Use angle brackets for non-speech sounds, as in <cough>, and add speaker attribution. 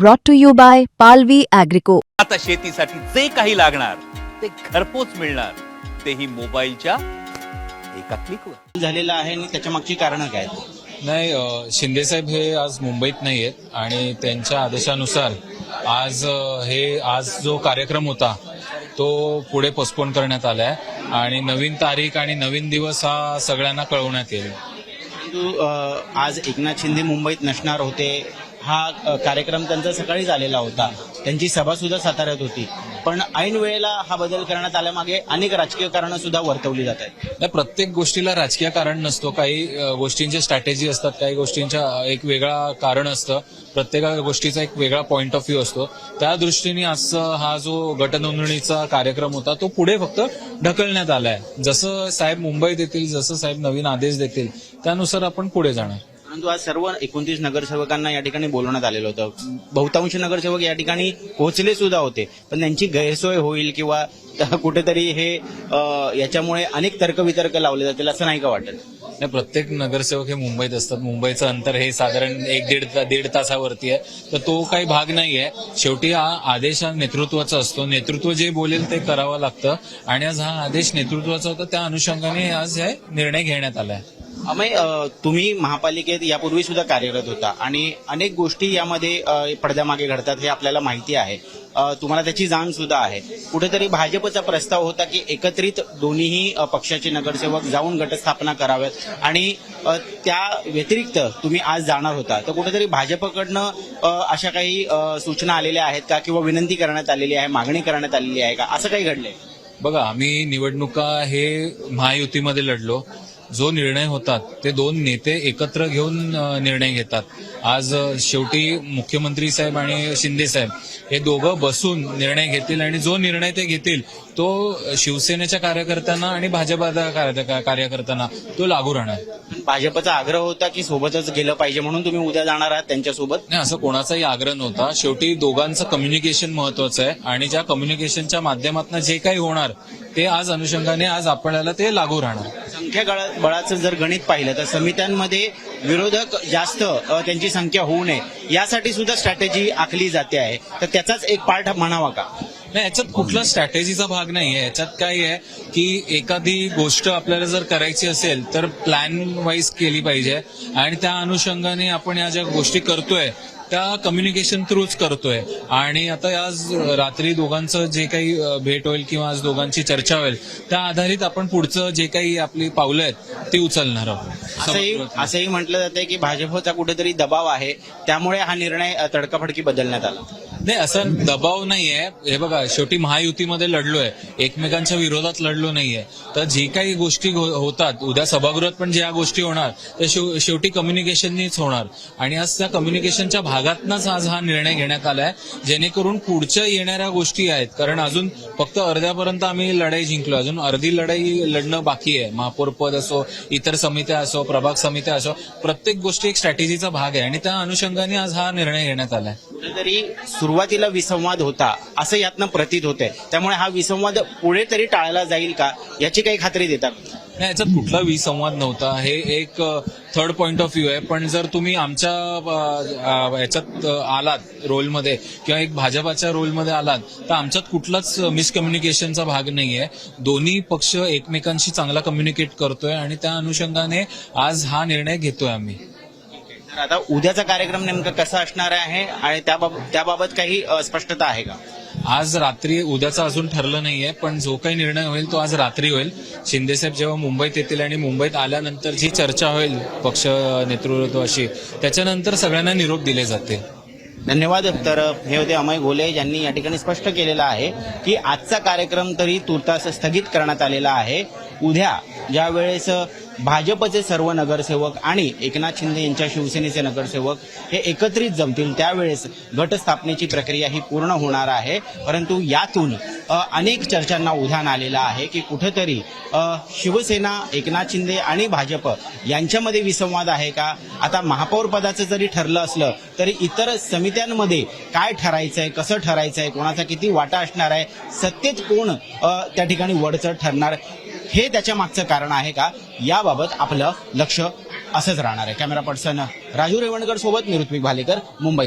Speaker 1: brought to you by Palvi Agrico.
Speaker 2: आता शेतीसाठी जे काही लागणार ते घरपोच मिळणार तेही मोबाईलच्या एका क्लिकवर
Speaker 3: झालेला आहे आणि त्याच्या मागची कारणं काय?
Speaker 4: नाही अ, शिंदेसाहेब हे आज मुंबईत नाही आहेत आणि त्यांच्या आदेशानुसार आज अ, हे आज जो कार्यक्रम होता तो पुढे पोस्टपोन करण्यात आलाय आणि नवीन तारीख आणि नवीन दिवस हा सगळ्यांना कळवण्यात येईल
Speaker 3: परंतु अ, आज एकनाथ शिंदे मुंबईत नसणार होते हा कार्यक्रम त्यांचा सकाळी झालेला होता. त्यांची सभा सुद्धा साताऱ्यात होती. पण ऐन वेळेला हा बदल करण्यात आल्यामागे अनेक राजकीय कारणं सुद्धा वर्तवली जात आहेत.
Speaker 4: प्रत्येक गोष्टीला राजकीय कारण नसतो. काही अ, गोष्टींची स्ट्रॅटेजी असतात काही गोष्टींच्या एक वेगळा कारण असतं. प्रत्येक गोष्टीचा एक वेगळा पॉइंट ऑफ व्ह्यू असतो. त्या दृष्टीने आजचा हा जो गटनोंदणीचा कार्यक्रम होता तो पुढे फक्त ढकलण्यात आलाय. जसं साहेब मुंबईत येतील जसं साहेब नवीन आदेश देतील त्यानुसार आपण पुढे जाणार.
Speaker 3: परंतु आज सर्व एकोणतीस नगरसेवकांना या ठिकाणी बोलवण्यात आलेलं होतं. बहुतांश नगरसेवक या ठिकाणी पोहोचले सुद्धा होते. पण त्यांची गैरसोय होईल किंवा <laughs> कुठेतरी हे याच्यामुळे अनेक तर्कवितर्क लावले जातील असं नाही का वाटत?
Speaker 4: नाही प्रत्येक नगरसेवक हे मुंबईत असतात. मुंबईचं अंतर हे साधारण एक दीड दीड तासावरती आहे. तर तो काही भाग नाही आहे. शेवटी हा आदेश हा नेतृत्वाचा असतो. नेतृत्व जे बोलेल ते करावं लागतं. आणि आज हा आदेश नेतृत्वाचा होता त्या अनुषंगाने आज हे निर्णय घेण्यात आला
Speaker 3: आहे. अमय तुम्ही महापालिकेत यापूर्वी सुद्धा कार्यरत होता आणि अनेक गोष्टी यामध्ये पडद्यामागे घडतात हे आपल्याला माहिती आहे. तुम्हाला त्याची जाण सुद्धा आहे. कुठेतरी भाजपचा प्रस्ताव होता की एकत्रित दोन्हीही पक्षाचे नगरसेवक जाऊन गटस्थापना कराव्यात आणि त्या व्यतिरिक्त तुम्ही आज जाणार होता. तर कुठेतरी भाजपकडनं अशा काही सूचना आलेल्या आहेत का किंवा विनंती करण्यात आलेली आहे मागणी करण्यात आलेली आहे का? असं काही घडलंय.
Speaker 4: बघा आम्ही निवडणुका हे महायुतीमध्ये लढलो. जो निर्णय होतात ते दोन नेते एकत्र घेऊन निर्णय घेतात. आज शेवटी मुख्यमंत्री साहेब आणि शिंदे साहेब हे दोघं बसून निर्णय घेतील आणि जो निर्णय ते घेतील तो शिवसेनेच्या कार्यकर्त्यांना आणि भाजपाच्या कार्य- कार्यकर्त्यांना तो लागू राहणार.
Speaker 3: भाजपचा आग्रह होता की सोबतच गेलं पाहिजे म्हणून तुम्ही उद्या जाणार आहात त्यांच्यासोबत?
Speaker 4: नाही असं कोणाचाही आग्रह नव्हता. शेवटी दोघांचं कम्युनिकेशन महत्वाचं आहे आणि ज्या कम्युनिकेशनच्या माध्यमातून जे काही होणार ते आज अनुषंगाने आज आपल्याला ते लागू राहणार.
Speaker 3: संख्या बळाचं जर गणित पाहिलं तर समित्यांमध्ये विरोधक जास्त त्यांची संख्या होऊ नये. यासाठी सुद्धा स्ट्रॅटेजी आखली जाते आहे. तर त्याचाच एक पार्ट म्हणावा का?
Speaker 4: नाही याच्यात कुठला स्ट्रॅटेजीचा भाग नाही आहे याच्यात काय आहे की एखादी गोष्ट आपल्याला जर करायची असेल तर प्लॅन वाईज केली पाहिजे. आणि त्या अनुषंगाने आपण या ज्या गोष्टी करतोय त्या कम्युनिकेशन थ्रूच करतोय. आणि आता आज रात्री दोघांचं जे काही भेट होईल किंवा आज दोघांची चर्चा होईल त्या आधारित आपण पुढचं जे काही आपली पावलं आहेत ती उचलणार आहोत.
Speaker 3: असंही असंही म्हटलं जाते की भाजपचा कुठेतरी दबाव आहे. त्यामुळे हा निर्णय तडकाफडकी बदलण्यात आला.
Speaker 4: नाही असं दबाव नाहीये. हे बघा शेवटी महायुतीमध्ये लढलोय. एकमेकांच्या विरोधात लढलो नाहीये. तर जे काही गोष्टी हो, होतात उद्या सभागृहात पण ज्या गोष्टी होणार त्या शेवटी कम्युनिकेशननीच होणार. आणि आज त्या कम्युनिकेशनच्या भागातनच आज हा निर्णय घेण्यात आलाय जेणेकरून पुढच्या येणाऱ्या गोष्टी आहेत. कारण अजून फक्त अर्ध्यापर्यंत आम्ही लढाई जिंकलो. अजून अर्धी लढाई लढणं बाकी आहे. महापौर पद असो इतर समित्या असो प्रभाग समित्या असो प्रत्येक गोष्टी एक स्ट्रॅटेजीचा भाग आहे. आणि त्या अनुषंगाने आज हा निर्णय घेण्यात आलाय.
Speaker 3: तरी सुरुवातीला विसंवाद होता असं यातनं प्रतीत होतंय. त्यामुळे हा विसंवाद पुढे तरी टाळला जाईल का याची काही खात्री देतात?
Speaker 4: नाही याच्यात कुठला विसंवाद नव्हता. हे एक थर्ड पॉइंट ऑफ व्ह्यू आहे. पण जर तुम्ही आमच्या याच्यात आलात रोलमध्ये किंवा एक भाजपाच्या रोलमध्ये आलात तर आमच्यात कुठलाच मिसकम्युनिकेशनचा भाग नाही आहे दोन्ही पक्ष एकमेकांशी चांगला कम्युनिकेट करतोय आणि त्या अनुषंगाने आज हा निर्णय घेतोय आम्ही.
Speaker 3: तर आता उद्याचा कार्यक्रम नेमका कसा असणार आहे आणि त्याबाबत त्याबाबत काही स्पष्टता आहे का?
Speaker 4: आज रात्री उद्याचा अजून ठरलं नाहीये पण जो काही निर्णय होईल तो आज रात्री होईल. शिंदेसाहेब जेव्हा मुंबईत येतील आणि मुंबईत आल्यानंतर जी चर्चा होईल पक्ष नेतृत्वाशी त्याच्यानंतर सगळ्यांना निरोप दिले जाते
Speaker 3: धन्यवाद. तर हे होते अमय गोले यांनी या ठिकाणी स्पष्ट केलेलं आहे की आजचा कार्यक्रम तरी तुर्तास स्थगित करण्यात आलेला आहे. उद्या ज्या वेळेस भाजपचे सर्व नगरसेवक आणि एकनाथ शिंदे यांच्या शिवसेनेचे नगरसेवक हे एकत्रित जमतील. त्यावेळेस गटस्थापनेची प्रक्रिया ही पूर्ण होणार आहे. परंतु यातून अनेक चर्चांना उधाण आलेलं आहे की कुठेतरी शिवसेना एकनाथ शिंदे आणि भाजप यांच्यामध्ये विसंवाद आहे का? आता महापौर पदाचं जरी ठरलं असलं तरी इतर समित्यांमध्ये काय ठरायचंय कसं ठरायचंय कोणाचा किती वाटा असणार आहे सत्तेत कोण त्या ठिकाणी वडचढ ठरणार? हे त्याच्या मागचं कारण आहे का? याबाबत आपलं लक्ष असंच राहणार आहे. कॅमेरा पर्सन राजू रेवणकर सोबत मी भालेकर मुंबई